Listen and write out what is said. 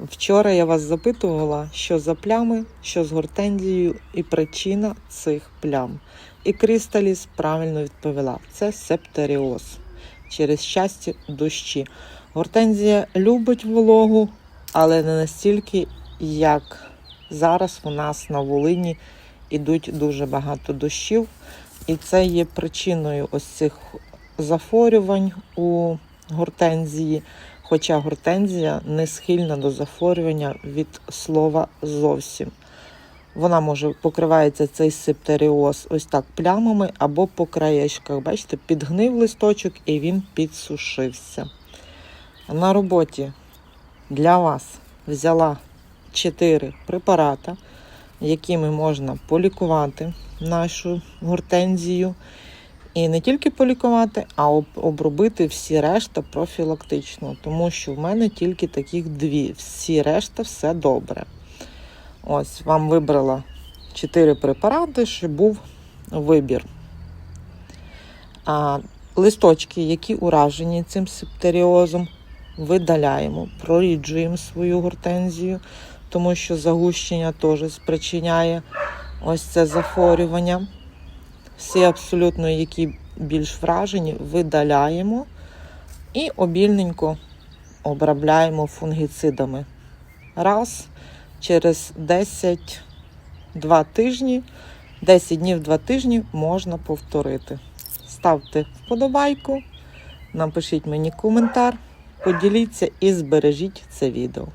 Вчора я вас запитувала, що за плями, що з гортензією і причина цих плям. І Крісталіс правильно відповіла: це септеріоз через часті дощі. Гортензія любить вологу, але не настільки, як зараз у нас на Волині ідуть дуже багато дощів. І це є причиною ось цих захворювань у гортензії. Хоча гортензія не схильна до захворювання від слова зовсім. Вона може покривається цей септеріоз ось так плямами або по краєчках. Бачите, підгнив листочок і він підсушився. На роботі для вас взяла 4 препарати, якими можна полікувати нашу гортензію. І не тільки полікувати, а обробити всі решта профілактично, тому що в мене тільки таких дві. Всі решта все добре. Ось вам вибрала 4 препарати, щоб був вибір. А листочки, які уражені цим септеріозом, видаляємо, проріджуємо свою гортензію, тому що загущення теж спричиняє ось це захворювання. Всі абсолютно, які більш вражені, видаляємо і обільненько обробляємо фунгіцидами. Раз через 10 2 тижні, 10 днів 2 тижні можна повторити. Ставте вподобайку, напишіть мені коментар, поділіться і збережіть це відео.